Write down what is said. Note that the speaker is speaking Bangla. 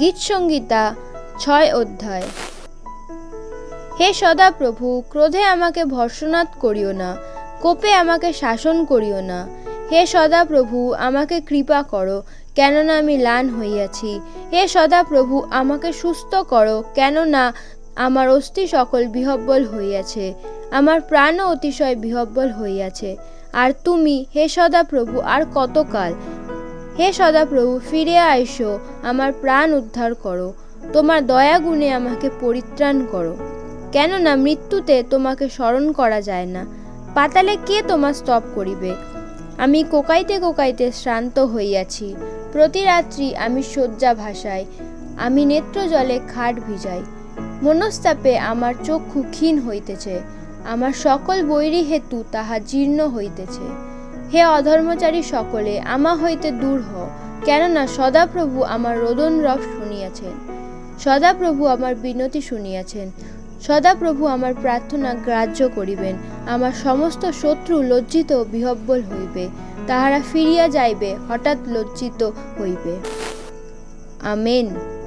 গীতসংগীতা, ছয় অধ্যায়। হে সদাপ্রভু, ক্রোধে আমাকে ভর্ষণাৎ করিও না, কোপে আমাকে শাসন করিও না। হে সদাপ্রভু, আমাকে কৃপা করো, কেননা আমি লান হইয়াছি। হে সদাপ্রভু, আমাকে সুস্থ করো, কেননা আমার অস্থি সকল বিহব্বল হইয়াছে। আমার প্রাণও অতিশয় বিহব্বল হইয়াছে। আর তুমি, হে সদাপ্রভু, আর কতকাল হে সদাপ্রভু, ফিরে আইসো, আমার প্রাণ উদ্ধার করো। তোমার দয়া গুণে আমাকে পরিত্রাণ করো। কেননা মৃত্যুতে তোমাকে স্মরণ করা যায় না। পাতালে কে তোমার স্তব করিবে? আমি কোকাইতে কোকাইতে শ্রান্ত হইয়াছি। প্রতি রাত্রি আমি শয্যা ভাসাই, আমি নেত্র জলে খাট ভিজাই। মনস্তাপে আমার চক্ষু ক্ষীণ হইতেছে, আমার সকল বৈরী হেতু তাহা জীর্ণ হইতেছে। হে অধর্মচারী সকলে, আমা হইতে দূর হ কেননা সদাপ্রভু আমার রোদন রব শুনিয়াছেন। সদাপ্রভু আমার বিনতি শুনিয়াছেন। সদাপ্রভু আমার প্রার্থনা গ্রাহ্য করিবেন। আমার সমস্ত শত্রু লজ্জিত বিহব্বল হইবে। তাহারা ফিরিয়া যাইবে, হঠাৎ লজ্জিত হইবে। আমেন।